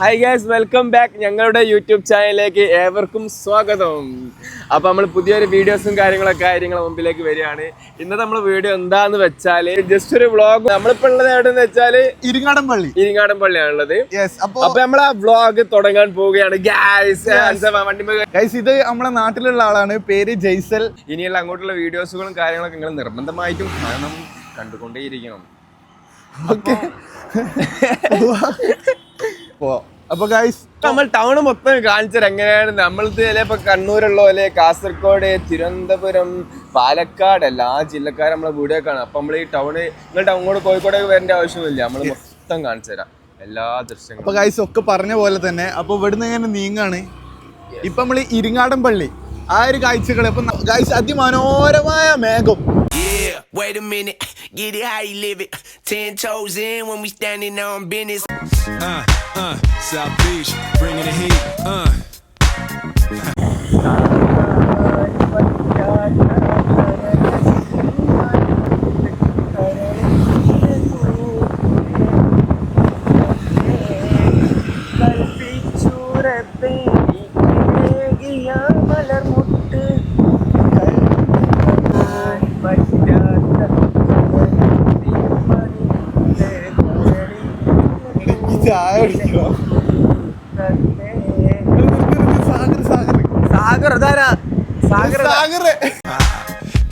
Hi guys welcome back ഞങ്ങളുടെ YouTube ചാനലിലേക്ക് ഏവർക്കും സ്വാഗതം. അപ്പോൾ നമ്മൾ പുതിയൊരു വീഡിയോസും കാര്യങ്ങളൊക്കെ കാര്യങ്ങൾ മുമ്പിലേക്ക് വരികയാണ്. ഇന്നത്തെ നമ്മൾ വീഡിയോ എന്താന്ന് വെച്ചാൽ ജസ്റ്റ് ഒരു വ്ളോഗ് നമ്മളിപ്പോ ഉള്ളത് എവിടെന്ന് വെച്ചാൽ ഇരിങ്ങാടൻ പള്ളി. ഇരിങ്ങാടൻ പള്ളിയാണുള്ളത് യെസ് അപ്പൊ അപ്പൊ നമ്മൾ ആ വ്ളോഗ് തുടങ്ങാൻ പോവുകയാണ്. ഗൈസ് വണ്ടി ഗൈസ് ഇത് നമ്മളെ നാട്ടിലുള്ള ആളാണ്. പേര് ജയ്സൽ. ഇനിയുള്ള അങ്ങോട്ടുള്ള വീഡിയോസുകളും കാര്യങ്ങളൊക്കെ നിങ്ങൾ നിർബന്ധമായിട്ടും കാരണം കണ്ടുകൊണ്ടേയിരിക്കണം. ഓക്കെ അപ്പൊ ഗൈസ് നമ്മൾ ടൗൺ മൊത്തം കാണിച്ചത് എങ്ങനെയാണ്? നമ്മളത് ഇപ്പൊ കണ്ണൂരുള്ള പോലെ കാസർഗോഡ് തിരുവനന്തപുരം പാലക്കാട് എല്ലാ ജില്ലക്കാരും നമ്മളെ വീഡിയോ കാണാം. അപ്പൊ നമ്മൾ ഈ ടൗണ് നിങ്ങൾ അങ്ങോട്ട് കോഴിക്കോടേക്ക് വരേണ്ട ആവശ്യമില്ല. നമ്മൾ മൊത്തം കാണിച്ചു തരാം. എല്ലാ ദൃശ്യങ്ങളും. അപ്പൊ ഗൈസ് ഒക്കെ പറഞ്ഞ പോലെ തന്നെ അപ്പൊ ഇവിടുന്ന് ഇങ്ങനെ നീങ്ങാണ്. ഇപ്പൊ നമ്മൾ ഇരിങ്ങാടൻ പള്ളി ആ ഒരു കാഴ്ചകൾ ഇപ്പൊ ഗൈസ് അതിമനോഹരമായ മേഘം. Yeah, wait a minute, get it how you live it. Ten toes in when we standing on business. Uh, uh, South Beach, bringing the heat. Uh. ചായ കുടിക്കോ സാഗർ സാഗർ സാഗർ ഇതാരാ സാഗർ ഇതാ. Sagar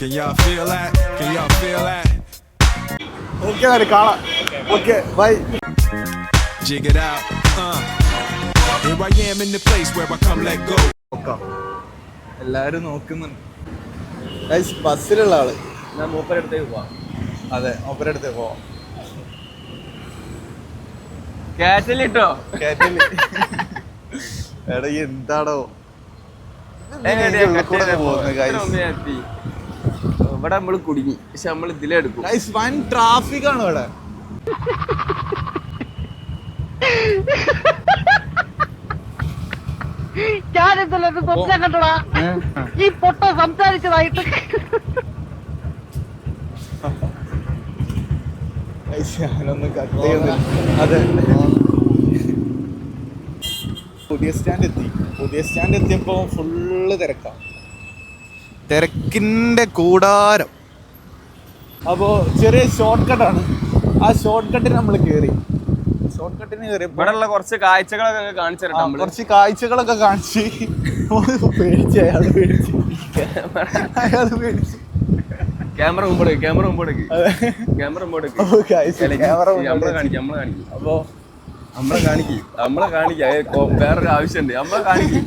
Can y'all feel that? Can y'all feel that? Okay കാണാം okay bye Jig it out. Uh. Here I am in the place where I come let go. എല്ലാരും നോക്കുന്നുണ്ട് ബസ്സിലുള്ള ആൾ ഞാൻ മൂപ്പരടുത്തേക്ക് പോവാം അതെ മൂപ്പരടുത്തേക്ക് പോവാം കാറ്റലിട്ടോ എടാ എന്താടോ? ഇവിടെ നമ്മൾ കുടുങ്ങി. പക്ഷെ നമ്മൾ ഇതിലെടുക്കും വൻ ട്രാഫിക് ആണ് ഇവിടെ. ഞാനെന്തല്ലോ ഒരു സ്വപ്നം കണ്ടടാ? ഈ പൊട്ട സംസാരിച്ചതായിട്ട് ഞാനൊന്ന് കട്ട് ചെയ്യുന്നില്ല അതെ. പുതിയ സ്റ്റാൻഡ് എത്തി. പുതിയ സ്റ്റാൻഡ് എത്തിയപ്പോ ഫുള്ള് തിരക്കാം. തിരക്കിന്റെ കൂടാരം. അപ്പോ ചെറിയ ഷോർട്ട് കട്ട് ആണ്. ആ ഷോർട്ട് കട്ടിന് നമ്മൾ കേറി. ഷോർട്ട് കട്ടിന് കയറി ഇവിടെ ഉള്ള കുറച്ച് കാഴ്ചകളൊക്കെ കാണിച്ചു കുറച്ച് കാഴ്ചകളൊക്കെ കാണിച്ച്. പേടിച്ച് അയാൾ പേടിച്ച്. അയാൾ പേടിച്ച്. ക്യാമറ മുമ്പോടേക്ക് ക്യാമറ മുമ്പോടേക്ക്. ക്യാമറ മുമ്പോടേക്ക് നമ്മളെ. കാണിക്കും നമ്മളെ കാണിക്കും. അപ്പോ? നമ്മളെ കാണിക്കും നമ്മളെ കാണിക്കാം. വേറൊരു ആവശ്യമുണ്ട്. നമ്മളെ കാണിക്കും.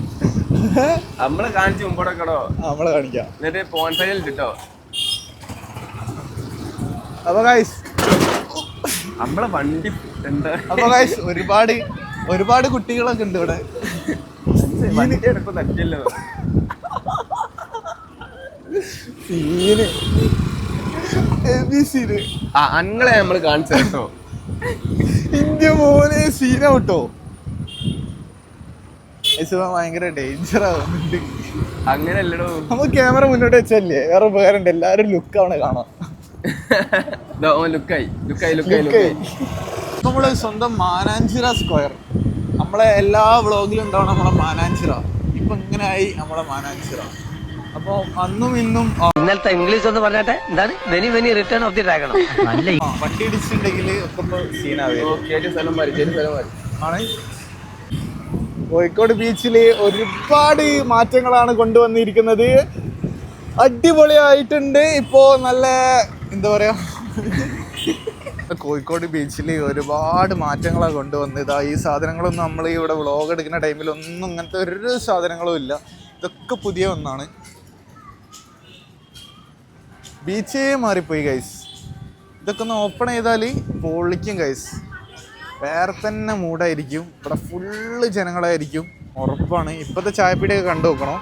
നമ്മളെ കാണിച്ച് മുമ്പോടേക്കടോ. നമ്മളെ കാണിക്കാം. എന്നിട്ട് ഫോൺ ഫൈനൽ കിട്ടോ അപ്പൊ ഗൈസ് നമ്മളെ വണ്ടി എന്താ? അപ്പൊ ഗൈസ് ഒരുപാട് ഒരുപാട് കുട്ടികളൊക്കെ ഉണ്ട് ഇവിടെ. വണ്ടി തട്ടിയല്ലോ. സീന് എബിസിന് ആ അങ്ങളെ നമ്മൾ കാണിച്ചു കേട്ടോ ഇന്ത്യ പോലെ സീന കേട്ടോ ഭയങ്കര ഡേഞ്ചർ ആവുന്നുണ്ട്. അങ്ങനെയല്ലടോ. നമ്മൾ നമ്മ ക്യാമറ മുന്നോട്ട് വെച്ചല്ലേ വേറെ ഉപകാരമുണ്ട്. എല്ലാരും ലുക്ക് ആണ് കാണാം ലുക്കായി ലുക്കായി ലുക്കായി ലുക്ക് ലുക്കായി നമ്മൾ സ്വന്തം മാനാഞ്ചിറ സ്ക്വയർ നമ്മളെ എല്ലാ വ്ളോഗിലും ഉണ്ടാവണം നമ്മളെ മാനാഞ്ചിറ. ഇപ്പൊ ഇങ്ങനെ ആയി നമ്മളെ മാനാഞ്ചിറ. അന്നും ഇന്നും ഇന്നലത്തെ ഇംഗ്ലീഷ് ഒന്ന് പറഞ്ഞാട്ടെ? എന്താണ്? വെനി വെനി റിട്ടേൺ ഓഫ് ദി ഡ്രാഗൺ നല്ല വണ്ടി ഇടിച്ചിട്ടുണ്ടെങ്കിൽ കോഴിക്കോട് ബീച്ചിൽ ഒരുപാട് മാറ്റങ്ങളാണ് കൊണ്ടുവന്നിരിക്കുന്നത്. അടിപൊളിയായിട്ടുണ്ട്. ഇപ്പോ നല്ല എന്താ പറയുക കോഴിക്കോട് ബീച്ചിൽ ഒരുപാട് മാറ്റങ്ങളാണ് കൊണ്ടുവന്നത്. ഇതാ ഈ സാധനങ്ങളൊന്നും നമ്മൾ ഇവിടെ വ്ളോഗ് എടുക്കുന്ന ടൈമിൽ ഒന്നും ഇങ്ങനത്തെ ഒരു സാധനങ്ങളും ഇല്ല. ഇതൊക്കെ പുതിയ ഒന്നാണ്. ബീച്ചേ മാറിപ്പോയി ഗൈസ് ഇതൊക്കെ ഒന്ന് ഓപ്പൺ ചെയ്താൽ പൊളിക്കും ഗൈസ് വേറെ തന്നെ മൂടായിരിക്കും ഇവിടെ ഫുള്ള് ജനങ്ങളായിരിക്കും. ഉറപ്പാണ്. ഇപ്പോഴത്തെ ചായപ്പീടിയൊക്കെ കണ്ടു നോക്കണം?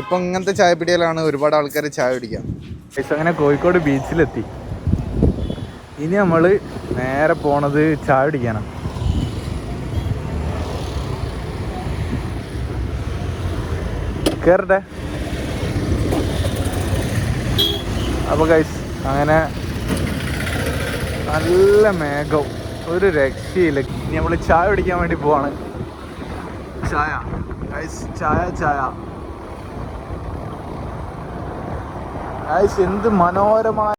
ഇപ്പം ഇങ്ങനത്തെ ചായപ്പീടിയിലാണ് ഒരുപാട് ആൾക്കാർ ചായ പിടിക്കാം ഗൈസ് അങ്ങനെ കോഴിക്കോട് ബീച്ചിലെത്തി. ഇനി നമ്മൾ നേരെ പോണത് ചായ കുടിക്കാനാണ് കയറട്ടെ അപ്പോൾ ഗൈസ് അങ്ങനെ നല്ല മേഘം. ഒരു രക്ഷയില്ല. ഇനി നമ്മൾ ചായ കുടിക്കാൻ വേണ്ടി പോവാണ്. ചായ. ഗൈസ് ചായ ചായ. ഗൈസ് എന്ത് മനോഹരമായ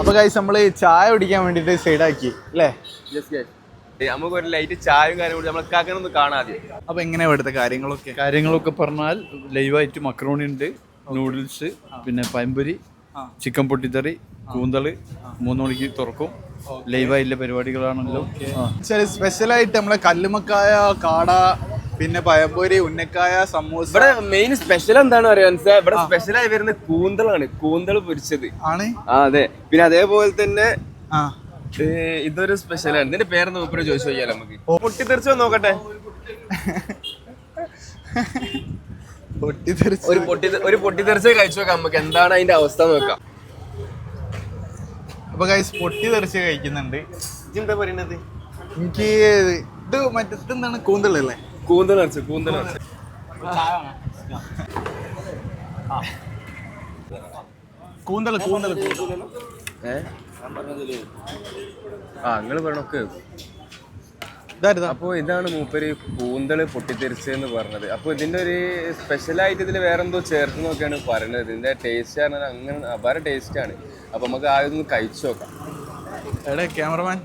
അപ്പൊ ഗൈസ് നമ്മൾ ചായ കുടിക്കാൻ വേണ്ടിട്ട് സൈഡാക്കി അല്ലേ? നമുക്ക് ഒരു ലൈറ്റ് ചായയും കാര്യം നമ്മൾ നമ്മളെ കാക്കനൊന്ന് കാണാതെ അപ്പൊ എങ്ങനെയാ ഇവിടുത്തെ കാര്യങ്ങളൊക്കെ? കാര്യങ്ങളൊക്കെ പറഞ്ഞാൽ ലൈവായിട്ട് മക്രോണി ഉണ്ട് നൂഡിൽസ് പിന്നെ പയമ്പൊരി ചിക്കൻ പൊട്ടിത്തറി കൂന്തൾ മൂന്ന് മണിക്ക് തുറക്കും. ലൈവായിട്ടുള്ള പരിപാടികളാണല്ലോ. ശരി സ്പെഷ്യലായിട്ട് നമ്മളെ കല്ലുമക്കായ കാട പിന്നെ പയമ്പൊരി ഉന്നക്കായ സമൂസ. ഇവിടെ മെയിൻ സ്പെഷ്യൽ എന്താണ് പറയുക ഇവിടെ സ്പെഷ്യലായി വരുന്ന കൂന്തളാണ് കൂന്തൾ പൊരിച്ചത്. ആണ്? അതെ. പിന്നെ അതേപോലെ തന്നെ ഇതൊരു സ്പെഷ്യലാണ് ഇതിന്റെ പേരെന്ന് മൂപ്പര് ചോദിച്ചു നോക്കിയാൽ നമുക്ക്. പൊട്ടിത്തെറിച്ച് നോക്കട്ടെ. പൊട്ടിത്തെറിച്ച് ഒരു പൊട്ടി ഒരു പൊട്ടിത്തെറിച്ച് കഴിച്ചു നോക്കാം. നമുക്ക് എന്താണ് അതിന്റെ അവസ്ഥ നോക്കാം. അപ്പൊ പൊട്ടി തെറിച്ച് കഴിക്കുന്നുണ്ട്. എന്താ പറയുന്നത് എനിക്ക് ഇത് മറ്റേ എന്താണ്? കൂന്തളല്ലേ കൂന്തളറിച്ച് കൂന്തൽ അരച്ച് കൂന്തൾ കൂന്തൾ ഏ? ആ നിങ്ങൾ പറഞ്ഞൊക്കെ അപ്പോൾ ഇതാണ് മൂപ്പര് കൂന്തൾ പൊട്ടിത്തെറിച്ചെന്ന് പറഞ്ഞത്. അപ്പോൾ ഇതിന്റെ ഒരു സ്പെഷ്യലായിട്ട് ഇതിൽ വേറെ എന്തോ ചേർത്ത് നോക്കിയാണ് പറയുന്നത് ഇതിന്റെ ടേസ്റ്റ് പറഞ്ഞാൽ അങ്ങനെ അപാര ടേസ്റ്റ് ആണ്. അപ്പൊ നമുക്ക് ആദ്യം ഒന്ന് കഴിച്ചു നോക്കാം. എവിടെ ക്യാമറമാൻ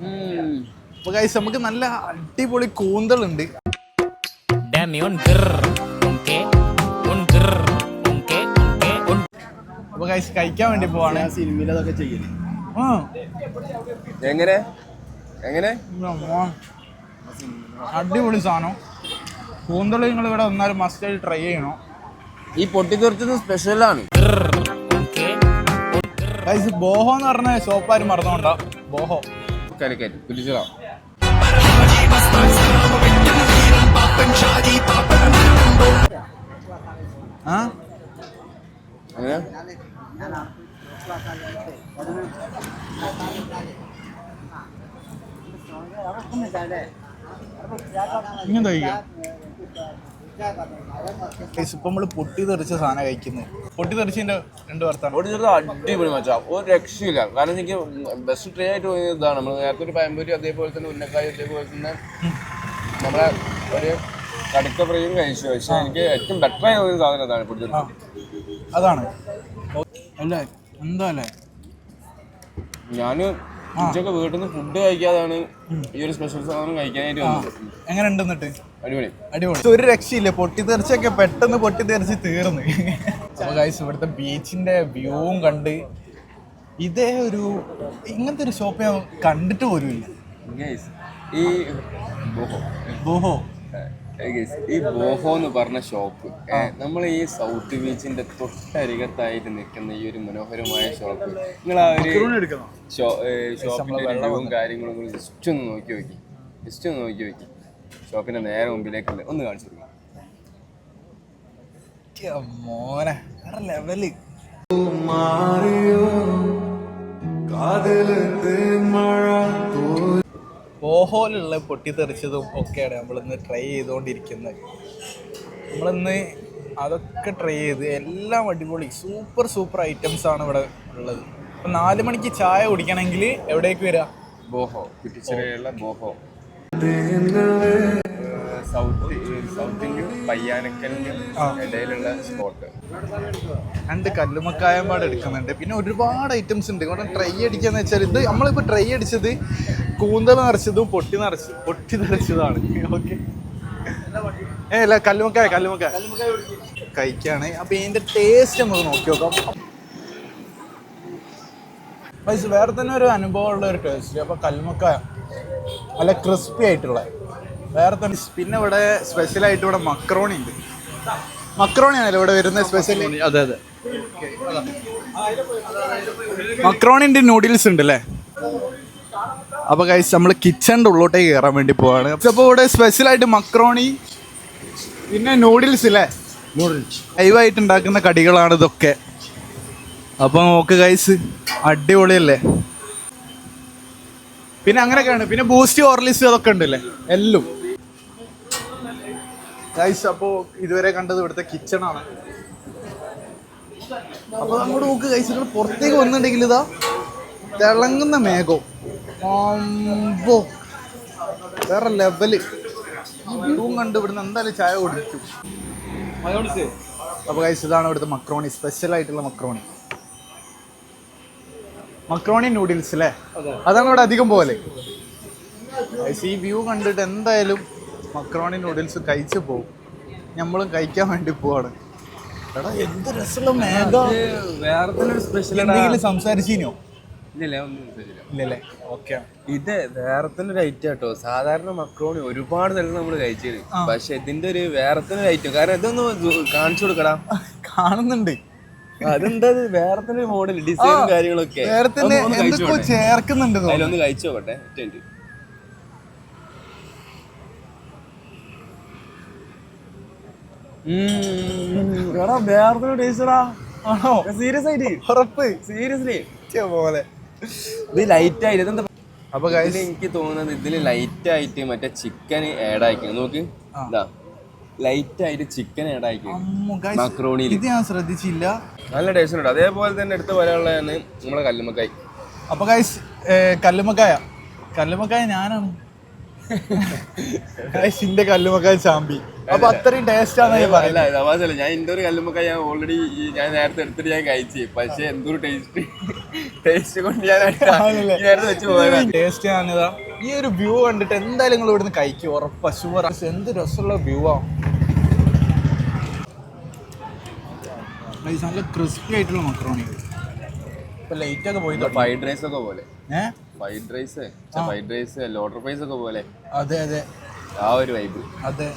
ഉം. അപ്പൊ ഗൈസ് നമുക്ക് നല്ല അടിപൊളി കൂന്തളുണ്ട്. ഉണ്ട് un grrr, un qué, un grrr, un qué, un qué, un അപ്പൊ ഗൈസ് കഴിക്കാൻ വേണ്ടി പോവാണ്. ആ എങ്ങനെ? എങ്ങനെ? അടിപൊളി സാധനം. കൂന്തളി നിങ്ങൾ ഇവിടെ വന്നാലും മസ്റ്റ് ട്രൈ ചെയ്യണോ. ഈ പൊട്ടിത്തെറിച്ചത് സ്പെഷ്യലാണ് ബോഹോ എന്ന് പറഞ്ഞ ഷോപ്പാര് മറന്നുകൊണ്ട? ബോഹോ. കളിക്കറ്റ് ആ? അങ്ങനെ ഇങ്ങനെ കഴിക്കാം ഇപ്പൊ നമ്മൾ പൊട്ടി തെറിച്ച സാധനം കഴിക്കുന്നത് പൊട്ടി തെറിച്ചതിന്റെ രണ്ട് വർത്താനം. പൊട്ടിത്തെറിച്ചത് അടിപൊളി മച്ചാ. ഒരു രക്ഷയില്ല. കാരണം എനിക്ക് ബെസ്റ്റ് ട്രേ ആയിട്ട് തോന്നിയത് ഇതാണ്. നമ്മൾ നേരത്തെ ഒരു പയമ്പൂരി അതേപോലെ തന്നെ ഉന്നക്കായ അതേപോലെ തന്നെ നമ്മളെ ഒരു കടുക്ക ഫ്രൈയും കഴിച്ചു. പക്ഷെ എനിക്ക് ഏറ്റവും ബെറ്റർ ആയ ഒരു സാധനം അതാണ് ആ അതാണ്. അല്ലേ എന്താ അല്ലേ? ഞാൻ ഉച്ചയ്ക്ക് വീട്ടിൽ നിന്ന് ഫുഡ് കഴിക്കാതാണ് ഈ ഒരു സ്പെഷ്യൽ സാധനം കഴിക്കാനായിട്ട് വന്നത്. എങ്ങനെ ഉണ്ടെന്നിട്ട് അടിപൊളി. അടിപൊളി. ഒരു രക്ഷയില്ല. പൊട്ടിത്തെറിച്ചൊക്കെ പെട്ടെന്ന് പൊട്ടിത്തെറിച്ച് തീർന്ന്. ഗൈസ് ഇവിടുത്തെ ബീച്ചിന്റെ വ്യൂവും കണ്ട് ഇതേ ഒരു ഇങ്ങനത്തെ ഒരു ഷോപ്പ് ഞാൻ കണ്ടിട്ട് പോലും ഇല്ല ഈ ബോഹോ guys, ഈ ബോഹോ എന്ന് പറഞ്ഞ ഷോപ്പ് നമ്മൾ ഈ സൗത്ത് ബീച്ചിന്റെ തൊട്ടരികത്തായിട്ട് നിൽക്കുന്ന ഈ ഒരു മനോഹരമായ ഷോപ്പ് നിങ്ങൾ ആ ഒരു ഷോപ്പിന്റെ വെള്ളവും കാര്യങ്ങളും കൂടി ജസ്റ്റ് ഒന്ന് നോക്കി നോക്കി ജസ്റ്റ് ഒന്ന് നോക്കി നോക്കി ഷോപ്പിന്റെ നേരെ മുമ്പിലേക്കുള്ള ഒന്ന് കാണിച്ചു കൊടുക്കും മോനെ ലെവൽ. ഓഹോലുള്ള പൊട്ടിത്തെറിച്ചതും ഒക്കെയാണ് നമ്മളിന്ന് ട്രൈ ചെയ്തുകൊണ്ടിരിക്കുന്നത് നമ്മളിന്ന് അതൊക്കെ ട്രൈ ചെയ്ത് എല്ലാം അടിപൊളി സൂപ്പർ സൂപ്പർ ഐറ്റംസ് ആണ് ഇവിടെ ഉള്ളത്. അപ്പം നാല് മണിക്ക് ചായ കുടിക്കണമെങ്കിൽ എവിടേക്ക് വരാം? ബോഹോ കുറ്റിച്ചിറയുള്ള ബോഹോ സൗത്ത് ഇടയിലുള്ള സ്പോട്ട് രണ്ട് കല്ലുമക്കായമ്പാട് എടുക്കുന്നുണ്ട്. പിന്നെ ഒരുപാട് ഐറ്റംസ് ഉണ്ട്. ഇവിടെ ട്രൈ അടിക്കാന്ന് വെച്ചാൽ ഇത് നമ്മളിപ്പോൾ ട്രൈ അടിച്ചത് കൂന്തൽ നിറച്ചതും പൊട്ടി നിറച്ച് പൊട്ടി നിറച്ചതാണ്. ഓക്കെ ഏ അല്ല കല്ലുമക്കായ കല്ലുമക്കായ കഴിക്കാണ്. അപ്പൊ ഇതിന്റെ ടേസ്റ്റ് നമുക്ക് നോക്കി നോക്കാം. പൈസ വേറെ തന്നെ ഒരു അനുഭവമുള്ള ഒരു ടേസ്റ്റ് അപ്പൊ കല്ലുമക്കായ നല്ല ക്രിസ്പി ആയിട്ടുള്ള. വേറെ തന്നെ പിന്നെ ഇവിടെ സ്പെഷ്യൽ ആയിട്ട് ഇവിടെ മക്രോണി ഉണ്ട്. മക്രോണി ആണല്ലോ ഇവിടെ വരുന്ന സ്പെഷ്യൽ അതെ അതെ. മക്രോണിന്റെ നൂഡിൽസ് ഉണ്ട് അല്ലേ അപ്പൊ കഴിച്ച് നമ്മൾ കിച്ചണിന്റെ ഉള്ളോട്ടേക്ക് കയറാൻ വേണ്ടി പോവാണ്. അപ്പൊ ഇവിടെ സ്പെഷ്യൽ ആയിട്ട് മക്രോണി പിന്നെ നൂഡിൽസ് അല്ലേ നൂഡിൽസ് ലൈവായിട്ട് ഉണ്ടാക്കുന്ന കടികളാണ് ഇതൊക്കെ. അപ്പൊ നോക്ക് കൈസ് അടിപൊളിയല്ലേ? പിന്നെ അങ്ങനെയൊക്കെയാണ്. പിന്നെ ബൂസ്റ്റ് ഓർലിസ് അതൊക്കെ ഉണ്ടല്ലേ? എല്ലാം. ഗൈസ് അപ്പോൾ ഇതുവരെ കണ്ടത് ഇവിടുത്തെ കിച്ചണാണ് അപ്പൊ നമ്മുടെ നോക്ക് കഴിച്ചിട്ട് പുറത്തേക്ക് വന്നിട്ടുണ്ടെങ്കിൽ ഇതാ തിളങ്ങുന്ന മേഘം. അമ്പോ വേറെ ലെവൽ ഇതും കണ്ട് ഇവിടുന്ന് എന്തായാലും ചായ കുടിച്ചു. അപ്പൊ കഴിച്ച് ഇതാണ് ഇവിടുത്തെ മക്രോണി സ്പെഷ്യൽ ആയിട്ടുള്ള മക്രോണി. മക്രോണി നൂഡിൽസ് അല്ലേ അതാണ് ഇവിടെ അധികം പോലെ. ഈ വ്യൂ കണ്ടിട്ട് എന്തായാലും മക്രോണി നൂഡിൽസ് കഴിച്ചു പോകും നമ്മളും കഴിക്കാൻ വേണ്ടി പോവാണ്. എടാ എന്ത് രസമുള്ള മേഘ. വേറെ സംസാരിച്ചിനോ? ഇല്ലല്ലേ ഓക്കെ. ഇത് വേറെ തന്നെ ഒരു ഐറ്റം കേട്ടോ സാധാരണ മക്രോണി ഒരുപാട് തരം നമ്മൾ കഴിച്ചത് പക്ഷെ ഇതിന്റെ ഒരു വേറെ തന്നെ ഒരു ഐറ്റം കാരണം ഇതൊന്ന് കാണിച്ചു കൊടുക്കടാ. കാണുന്നുണ്ട്. അതെന്താ വേറെ തന്നെ മോഡൽ ഡിസൈനും കാര്യങ്ങളൊക്കെ. വേറെ തന്നെ ചേർക്കുന്നുണ്ട് അതിലൊന്ന് കഴിച്ചു നോക്കട്ടെ. വേറെ തന്നെ ആണോ? സീരിയസ് ആയിട്ട്. ഉറപ്പ്. സീരിയസ്ലി പോലെ. ഇത് ലൈറ്റ് ആയിട്ട് എന്താ അപ്പൊ ഇതിൽ എനിക്ക് തോന്നുന്നത് ഇതിൽ ലൈറ്റ് ആയിട്ട് മറ്റേ ചിക്കൻ ആഡ് ആയിക്കണം നോക്ക്. ഇതാ. ലൈറ്റ് ആയിട്ട് ചിക്കൻ ആഡ് ആയിക്കണം മക്രോണിയിൽ ഇത് ഞാൻ ശ്രദ്ധിച്ചില്ല. നല്ല ടേസ്റ്റ് ഉണ്ട്. അതേപോലെ തന്നെ എടുത്ത് പറയാനുള്ളതാണ് നമ്മളെ കല്ലുമക്കായ് അപ്പൊ ഗൈസ് കല്ലുമക്കായ കല്ലുമക്കായ ഞാനാണ്. ഇന്റെ കല്ലുമക്കായ ചാമ്പി. അപ്പൊ അത്രയും ടേസ്റ്റ് ആണ് പറയുന്നത്. ഞാൻ ഇന്റെ ഒരു കല്ലുമക്കായ ഞാൻ ഓൾറെഡി ഞാൻ നേരത്തെ എടുത്തിട്ട് ഞാൻ കഴിച്ചു. പക്ഷെ എന്തൊരു ടേസ്റ്റ് ടേസ്റ്റ് കൊണ്ട് ഞാൻ വെച്ച് ഞാനിതാ ഈ ഒരു വ്യൂ കണ്ടിട്ട് എന്തായാലും നിങ്ങൾ ഇവിടുന്ന് കഴിക്കും ഉറപ്പാ ഷുവർ എന്ത് രസമുള്ള വ്യൂ ആ. നല്ല ക്രിസ്പി ആയിട്ടുള്ള മക്രോണി ഇപ്പൊ ലൈറ്റ് ഒക്കെ പോയി. ഫ്രൈഡ് റൈസ് ഒക്കെ പോലെ. ഫ്രൈഡ് റൈസ് ഫ്രൈഡ് റൈസ് ലോട്ടർ ഫ്രൈസ് ഒക്കെ പോലെ. അതെ അതെ. ആ ഒരു വൈബ് അതെ.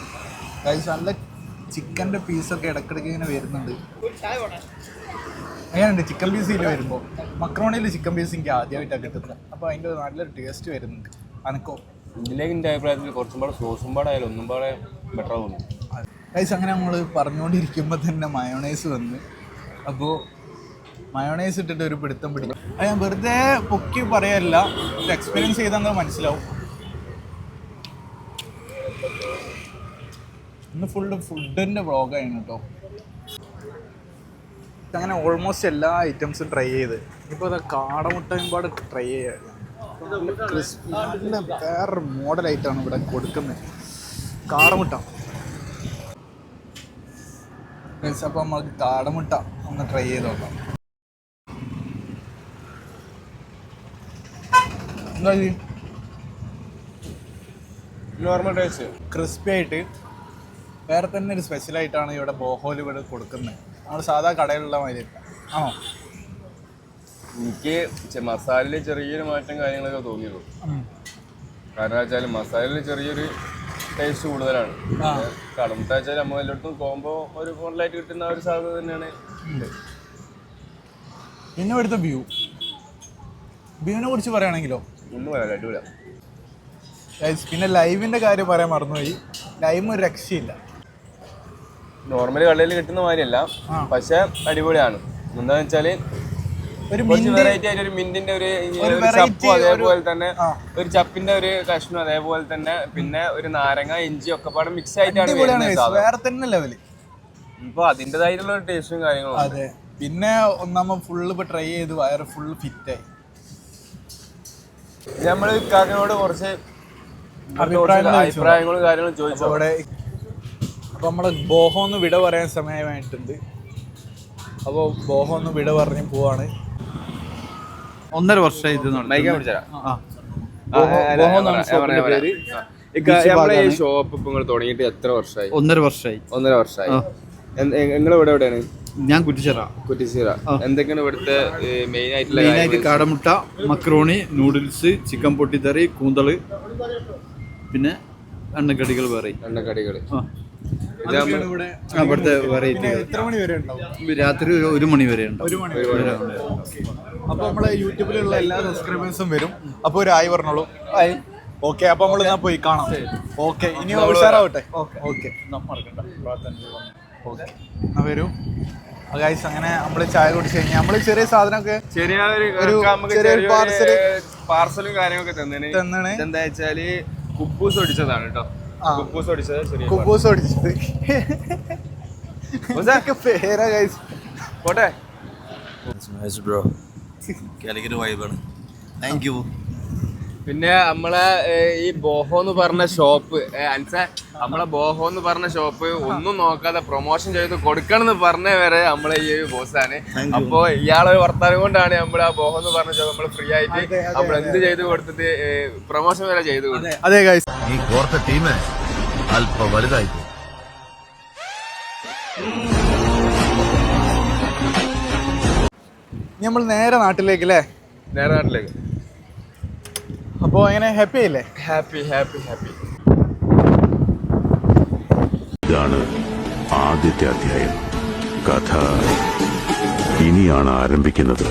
നല്ല ചിക്കന്റെ പീസൊക്കെ ഇടക്കിടക്ക് ഇങ്ങനെ വരുന്നുണ്ട്. അങ്ങനെയുണ്ട്. ചിക്കൻ പീസിൽ വരുമ്പോൾ മക്രോണിയിൽ ചിക്കൻ പീസ് എനിക്ക് ആദ്യമായിട്ടാണ് കിട്ടുന്നത്. അപ്പോൾ അതിന്റെ നല്ലൊരു ടേസ്റ്റ് വരുന്നുണ്ട്. അനക്കോ? ഇതിലേക്ക് എന്റെ അഭിപ്രായത്തിൽ കുറച്ചും പാടെ സോസും പാടെ ആയാലും ഒന്നും പാടെ ബെറ്റർ തോന്നുന്നു ഗൈസ് അങ്ങനെ നമ്മൾ പറഞ്ഞുകൊണ്ടിരിക്കുമ്പോൾ തന്നെ മയോണൈസ് വന്ന്. അപ്പോൾ മയോണൈസ് ഇട്ടിട്ട് ഒരു പിടുത്തം പിടിക്കും അത് ഞാൻ വെറുതെ പൊക്കി പറയല്ല. ഇത് എക്സ്പീരിയൻസ് ചെയ്താൽ മനസ്സിലാവും. ഇന്ന് ഫുള്ള് ഫുഡിന്റെ വ്ളോഗാണ് കേട്ടോ അങ്ങനെ ഓൾമോസ്റ്റ് എല്ലാ ഐറ്റംസും ട്രൈ ചെയ്ത്. ഇപ്പോൾ അത് കാടമുട്ടയും പാട് ട്രൈ ചെയ്യാം. ക്രിസ്പി നല്ല വേറെ മോഡലായിട്ടാണ് ഇവിടെ കൊടുക്കുന്നത് കാടമുട്ട. മീൻസ് അപ്പോൾ നമുക്ക് കാടമുട്ട ഒന്ന് ട്രൈ ചെയ്ത് നോക്കാം. എന്താ നോർമൽ ടേസ്റ്റ് ക്രിസ്പി ആയിട്ട് വേറെ തന്നെ ഒരു സ്പെഷ്യലായിട്ടാണ് ഇവിടെ ബോഹോൽ ഇവിടെ കൊടുക്കുന്നത് നമ്മൾ സാധാ കടയിലുള്ള മാതിരി. ആണോ? എനിക്ക് മസാലയിൽ മസാലയിൽ ചെറിയൊരു മാറ്റം കാര്യങ്ങളൊക്കെ തോന്നിയുള്ളൂ. കാരണം വെച്ചാൽ മസാലയിൽ ചെറിയൊരു ടേസ്റ്റ് കൂടുതലാണ്. കടമുട്ട വെച്ചാൽ നമ്മൾ എല്ലായിടത്തും കോമ്പോ ഒരു ഫോണിലായിട്ട് കിട്ടുന്ന ഒരു സാധ്യത തന്നെയാണ്. പിന്നെ എടുത്ത വ്യൂ വ്യൂവിനെ കുറിച്ച് പറയുകയാണെങ്കിലോ ഒന്നും പറയാം അടിപൊളിയാ. പിന്നെ ലൈവിന്റെ കാര്യം പറയാൻ മറന്നുപോയി. ലൈവ് ഒരു രക്ഷയില്ല. നോർമലി കടയിൽ കിട്ടുന്ന മാതിരിയല്ല. പക്ഷെ അടിപൊളിയാണ്. എന്താന്ന് വെച്ചാൽ ഒരു വെറൈറ്റി ആയിട്ട് ഒരു മിന്റിന്റെ ഒരു ചപ്പും അതേപോലെ തന്നെ ഒരു ചപ്പിന്റെ ഒരു കഷ്ണം അതേപോലെ തന്നെ പിന്നെ ഒരു നാരങ്ങ ഇഞ്ചി ഒക്കെ പാടെ മിക്സ് ആയിട്ടാണ് വേറെ തന്നെ ലെവൽ ഇപ്പൊ അതിന്റെതായിട്ടുള്ള ടേസ്റ്റും കാര്യങ്ങളും. അതെ. പിന്നെ ഒന്നാമ ഫുള്ള് ഇപ്പൊ ട്രൈ ചെയ്ത് വയറ് ഫുള്ള് ആയി. നമ്മൾ കാക്കനോട് കുറച്ച്. അഭിപ്രായങ്ങളും കാര്യങ്ങളും ചോദിച്ചു. അവിടെ അപ്പൊ നമ്മൾ ബോഹോ ഒന്ന് വിട പറയാൻ സമയമായിട്ടുണ്ട്. അപ്പോൾ ബോഹോ ഒന്ന് വിട പറഞ്ഞ് പോവാണ്. ഒന്നര വർഷം ഇത്. നമ്മളെ ഈ ഷോപ്പ് ഇപ്പൊ നിങ്ങൾ തുടങ്ങിയിട്ട് എത്ര വർഷമായി? ഒന്നര വർഷമായി. ഒന്നര വർഷമായി. നിങ്ങൾ ഇവിടെ എവിടെയാണ്? ഞാൻ കുറ്റിച്ചിറ. കുറ്റിച്ചിറ. എന്തൊക്കെയാണ് ഇവിടുത്തെ മെയിൻ ആയിട്ടുള്ള മെയിൻ ആയിട്ട് കാടമുട്ട മക്രോണി നൂഡിൽസ് ചിക്കൻ പൊട്ടിത്തറി കൂന്തൾ പിന്നെ എണ്ണക്കടികൾ വേറെ. എണ്ണക്കടികൾ. ഇവിടുത്തെ വെറൈറ്റി എത്ര മണി വരെ ഉണ്ടാവും? രാത്രി ഒരു മണി വരെ അപ്പൊ നമ്മളെ യൂട്യൂബിലുള്ള എല്ലാ സബ്സ്ക്രൈബേഴ്സും വരും. അപ്പൊ ഒരു ആയി പറഞ്ഞോളൂ. ആയി. ഓക്കെ അപ്പൊ നമ്മൾ ഞാൻ പോയി കാണാം. ഓക്കെ ഇനി ഉഷാറാവട്ടെ. ഓക്കെ. ഓക്കെ ഓക്കെ എന്നാ വരൂ. ഗൈസ് അങ്ങനെ നമ്മൾ ചായ കുടിച്ച് കഴിഞ്ഞാൽ നമ്മൾ ചെറിയ സാധനമൊക്കെ ചെറിയ ഒരു ചെറിയൊരു പാർസൽ പാർസലും കാര്യങ്ങളൊക്കെ തന്നെ എന്താ വെച്ചാൽ കുപ്പൂസ് ഒടിച്ചതാണ് കേട്ടോ ആ. ഓടിച്ചത് കുബൂസ് ഓടിച്ചത് പേരാ ഗൈസ് പോട്ടെ. ബ്രോ കാലിക്കറ്റ് വൈബാണ് താങ്ക് യു പിന്നെ നമ്മളെ ഈ ബോഹോ എന്ന് പറഞ്ഞ ഷോപ്പ് അൻസ നമ്മളെ ബോഹോ എന്ന് പറഞ്ഞ ഷോപ്പ് ഒന്നും നോക്കാതെ പ്രൊമോഷൻ ചെയ്ത് കൊടുക്കണം എന്ന് പറഞ്ഞ വരെ നമ്മളെ ഈ ബോസാണ് അപ്പോ ഇയാളെ വർത്താനം കൊണ്ടാണ് നമ്മൾ ആ ബോഹോ എന്ന് പറഞ്ഞ ഷോപ്പ് നമ്മൾ ഫ്രീ ആയിട്ട് നമ്മൾ എന്ത് ചെയ്ത് കൊടുത്തിട്ട് പ്രൊമോഷൻ വരെ ചെയ്ത് കൊടുത്തു. അതെ ഈ കോർത്ത ടീം അല്പം വലുതായി നമ്മൾ നേരെ നാട്ടിലേക്ക് അല്ലേ നേരെ നാട്ടിലേക്ക്. അപ്പോൾ എങ്ങനെ? ഹാപ്പി അല്ലേ? ഹാപ്പി ഹാപ്പി ഹാപ്പി ഇതാണ് ആദ്യത്തെ അധ്യായം. കഥ ഇനിയാണ് ആരംഭിക്കുന്നത്.